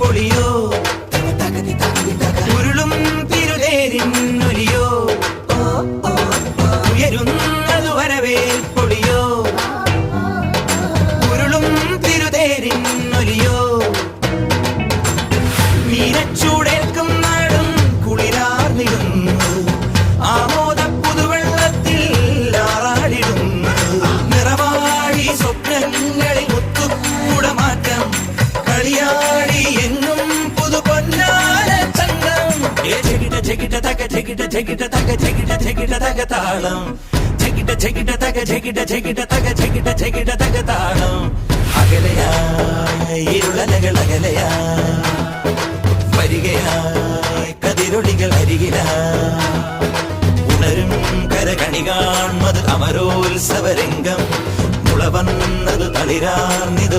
പൊളിയോ? ഉരുളും തിരുതേരിൻ oleo? ഉയരുന്നത് വരവേൽ പൊളിയോ? ഉരുളും തിരുതേരിൻ oleo? നാടും നിറവാടി സ്വപ്നങ്ങളിൽ ചെകിട തക ചെകിട തക താളം. ചെകിട ചെകിട തക തക താളം. അകലയാ ഇരുളലകൾ അകലയാ. വരികയായി കതിരൊളികൾ അരികിലായി ഉണരും കരകണി കാൺമത് അമരോത്സവരംഗം. മുളവന്നത് തളിരാർന്നിത്